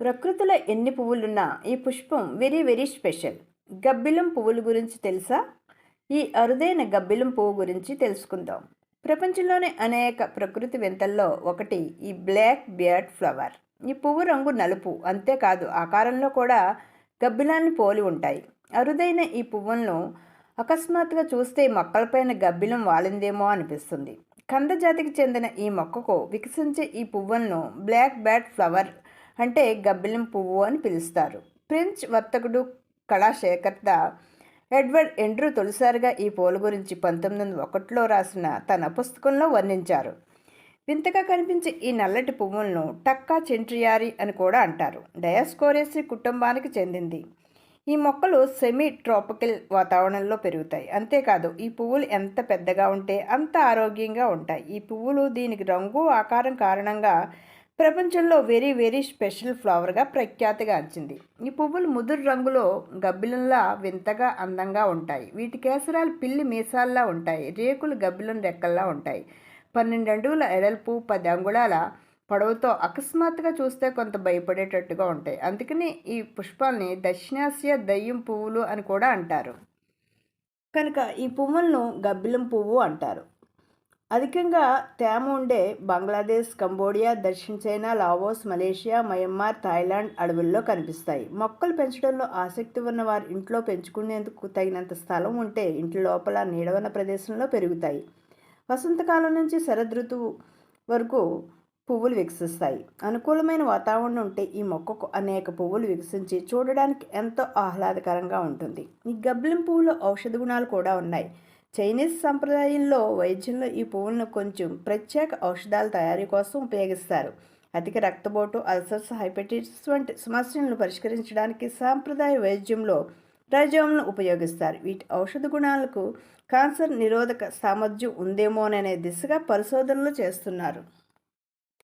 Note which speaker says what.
Speaker 1: ప్రకృతిలో ఎన్ని పువ్వులున్నా ఈ పుష్పం వెరీ వెరీ స్పెషల్. గబ్బిలం పువ్వుల గురించి తెలుసా? ఈ అరుదైన గబ్బిలం పువ్వు గురించి తెలుసుకుందాం. ప్రపంచంలోని అనేక ప్రకృతి వింతల్లో ఒకటి ఈ బ్లాక్ బియర్డ్ ఫ్లవర్. ఈ పువ్వు రంగు నలుపు అంతేకాదు ఆకారంలో కూడా గబ్బిలాన్ని పోలి ఉంటాయి. అరుదైన ఈ పువ్వులను అకస్మాత్తుగా చూస్తే మొక్కలపైన గబ్బిలం వాలిందేమో అనిపిస్తుంది. కంద జాతికి చెందిన ఈ మొక్కకు వికసించే ఈ పువ్వులను బ్లాక్ బ్యాట్ ఫ్లవర్ అంటే గబ్బిలం పువ్వు అని పిలుస్తారు. ఫ్రెంచ్ వర్తకుడు కళాశేఖర్త ఎడ్వర్డ్ ఎండ్రూ తొలిసారిగా ఈ పూల గురించి పంతొమ్మిది వందల ఒకటిలో రాసిన తన పుస్తకంలో వర్ణించారు. వింతగా కనిపించే ఈ నల్లటి పువ్వులను టక్కా చెంట్రియారి అని కూడా అంటారు. డయాస్కోరేసి కుటుంబానికి చెందింది. ఈ మొక్కలు సెమీ ట్రాపికల్ వాతావరణంలో పెరుగుతాయి. అంతేకాదు ఈ పువ్వులు ఎంత పెద్దగా ఉంటే అంత ఆరోగ్యంగా ఉంటాయి. ఈ పువ్వులు దీనికి రంగు ఆకారం కారణంగా ప్రపంచంలో వెరీ వెరీ స్పెషల్ ఫ్లవర్గా ప్రఖ్యాతిగాంచింది ఈ పువ్వులు ముదురు రంగులో గబ్బిలంలా వింతగా అందంగా ఉంటాయి. వీటి కేసరాలు పిల్లి మీసాల్లా ఉంటాయి. రేకులు గబ్బిలం రెక్కల్లా ఉంటాయి. పన్నెండు అడుగుల ఎడల్పు పది అంగుళాల పొడవుతో అకస్మాత్తుగా చూస్తే కొంత భయపడేటట్టుగా ఉంటాయి. అందుకని ఈ పుష్పాల్ని దక్షిణాసియా దయ్యం పువ్వులు అని కూడా అంటారు. కనుక ఈ పువ్వులను గబ్బిలం పువ్వు అంటారు. అధికంగా తేమ ఉండే బంగ్లాదేశ్ కంబోడియా దక్షిణ China Laos Malaysia Myanmar Thailand అడవుల్లో కనిపిస్తాయి. మొక్కలు పెంచడంలో ఆసక్తి ఉన్న వారు ఇంట్లో పెంచుకునేందుకు తగినంత స్థలం ఉంటే ఇంటి లోపల నీడవన్న ప్రదేశంలో పెరుగుతాయి. వసంతకాలం నుంచి శరదృతువు వరకు పువ్వులు వికసిస్తాయి. అనుకూలమైన వాతావరణం ఉంటే ఈ మొక్కకు అనేక పువ్వులు వికసించి చూడడానికి ఎంతో ఆహ్లాదకరంగా ఉంటుంది. ఈ గబ్బిలం పువ్వులో ఔషధ గుణాలు కూడా ఉన్నాయి. చైనీస్ సంప్రదాయంలో వైద్యంలో ఈ పువ్వులను కొంచెం ప్రత్యేక ఔషధాల తయారీ కోసం ఉపయోగిస్తారు. అధిక రక్తపోటు అల్సర్స్ హైపటైటిస్ వంటి సమస్యలను పరిష్కరించడానికి సాంప్రదాయ వైద్యంలో రజోమ్ను ఉపయోగిస్తారు. వీటి ఔషధ గుణాలకు క్యాన్సర్ నిరోధక సామర్థ్యం ఉందేమోననే దిశగా పరిశోధనలు చేస్తున్నారు.